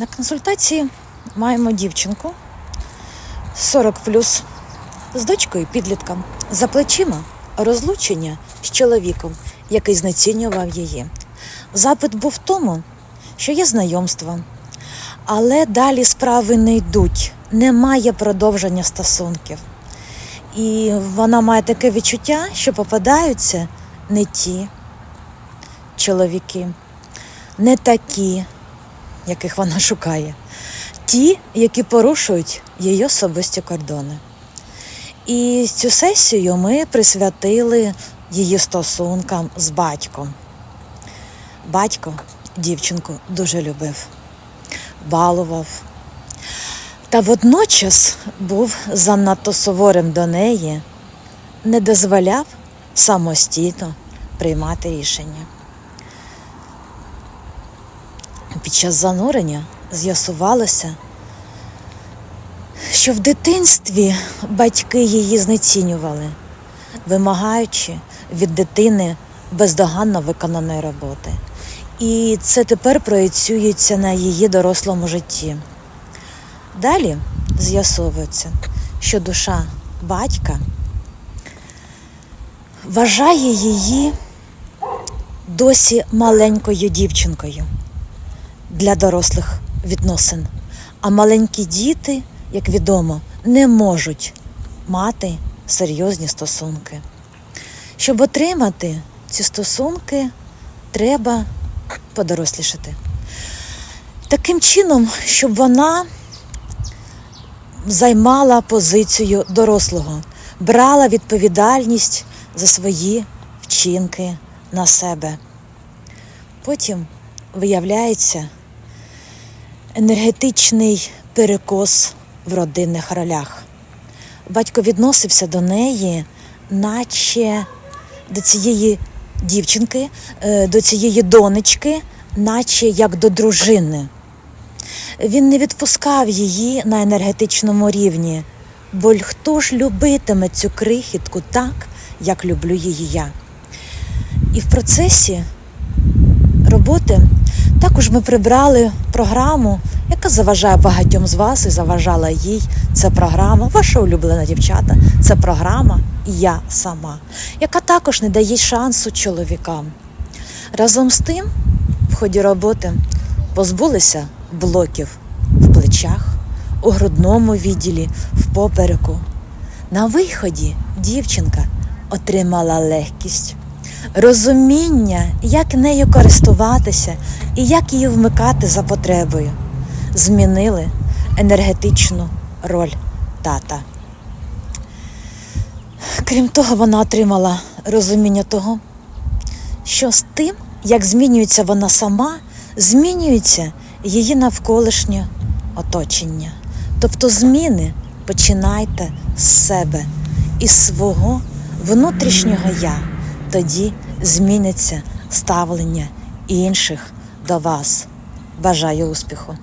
На консультації маємо дівчинку 40 плюс з дочкою підлітком. За плечима розлучення з чоловіком, який знецінював її. Запит був в тому, що є знайомство, але далі справи не йдуть, немає продовження стосунків. І вона має таке відчуття, що попадаються не ті чоловіки, не такі, яких вона шукає, ті, які порушують її особисті кордони. І цю сесію ми присвятили її стосункам з батьком. Батько дівчинку дуже любив, балував. Та водночас був занадто суворим до неї, не дозволяв самостійно приймати рішення. Під час занурення з'ясувалося, що в дитинстві батьки її знецінювали, вимагаючи від дитини бездоганно виконаної роботи. І це тепер проєцюється на її дорослому житті. Далі з'ясовується, що душа батька вважає її досі маленькою дівчинкою для дорослих відносин. А маленькі діти, як відомо, не можуть мати серйозні стосунки. Щоб отримати ці стосунки, треба подорослішати. Таким чином, щоб вона займала позицію дорослого, брала відповідальність за свої вчинки на себе. Потім виявляється енергетичний перекос в родинних ролях. Батько відносився до неї, наче до цієї дівчинки, е, до цієї донечки, наче як до дружини. Він не відпускав її на енергетичному рівні, бо хто ж любитиме цю крихітку так, як люблю її я. І в процесі роботи також ми прибрали програму, яка заважає багатьом з вас і заважала їй. Це програма, ваша улюблена дівчата, це програма Я сама, яка також не дає шансу чоловікам. Разом з тим, в ході роботи позбулися блоків в плечах, у грудному відділі, в попереку. На виході дівчинка отримала легкість, розуміння, як нею користуватися і як її вмикати за потребою. Змінили енергетичну роль тата. Крім того, вона отримала розуміння того, що з тим, як змінюється вона сама, змінюється її навколишнє оточення. Тобто зміни починайте з себе, із свого внутрішнього я. Тоді зміниться ставлення інших до вас. Бажаю успіху!